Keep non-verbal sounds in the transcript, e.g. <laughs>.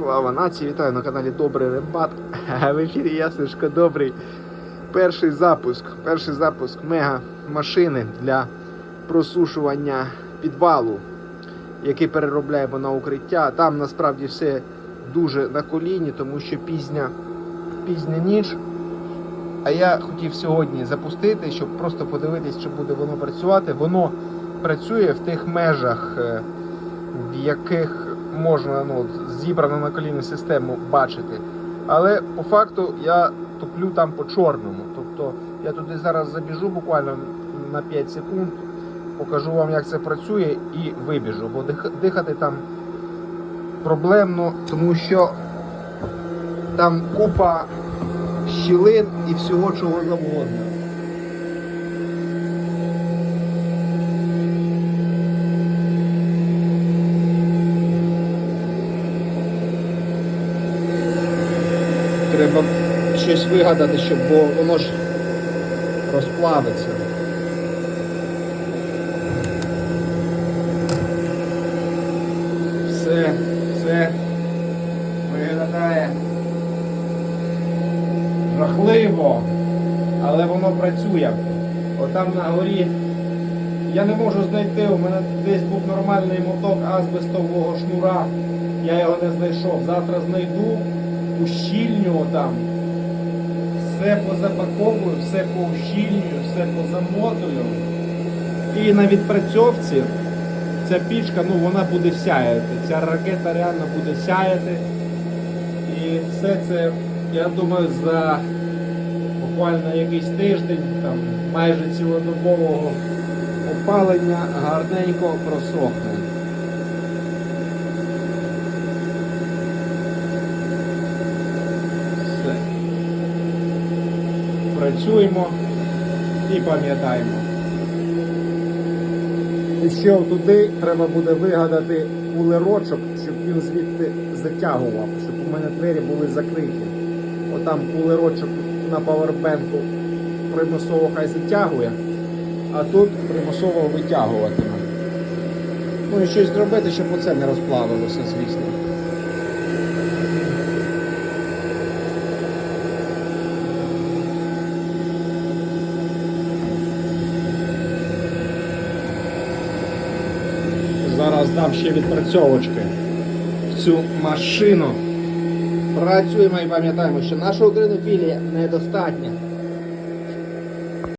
Слава нації! Вітаю на каналі Добрий Рембат. <laughs> В ефірі Ясишко Добрий. Перший запуск. Перший запуск мега машини для просушування підвалу, який переробляємо на укриття. Там насправді все дуже на коліні, тому що пізня, пізня ніч. А я хотів сьогодні запустити, щоб просто подивитись, чи буде воно працювати. Воно працює в тих межах, е, в яких можна ну, зібрану на коліні систему бачити. Але по факту я туплю там по чорному. Тобто я туди зараз забіжу буквально на 5 секунд, покажу вам, як це працює, і вибіжу. Бо дихати там проблемно, тому що там купа щілин і всього чого завгодно. Треба щось вигадати, щоб бо воно ж розплавиться. Все, все виглядає жахливо, але воно працює. Отам на горі я не можу знайти, у мене десь був нормальний моток азбестового шнура. Я його не знайшов. Завтра знайду, ущільню там. Все позапаковую, все поущільнюю, все позамотую. І на відпрацьовці ця пічка, ну вона буде сяяти. Ця ракета реально буде сяяти. І все це, я думаю, за буквально якийсь тиждень, там майже цілодобового опалення гарненько просохне. Все. Працюємо і пам'ятаємо. І ще туди треба буде вигадати кулерочок, щоб він звідти затягував, щоб у мене двері були закриті. Отам кулерочок на павербенку примусово хай затягує, а тут примусово витягуватиме. Ну і щось зробити, щоб оце не розплавилося, звісно. Зараз дам ще відпрацьовочки в цю машину. Працюємо і пам'ятаємо, що нашого гринофілія недостатня.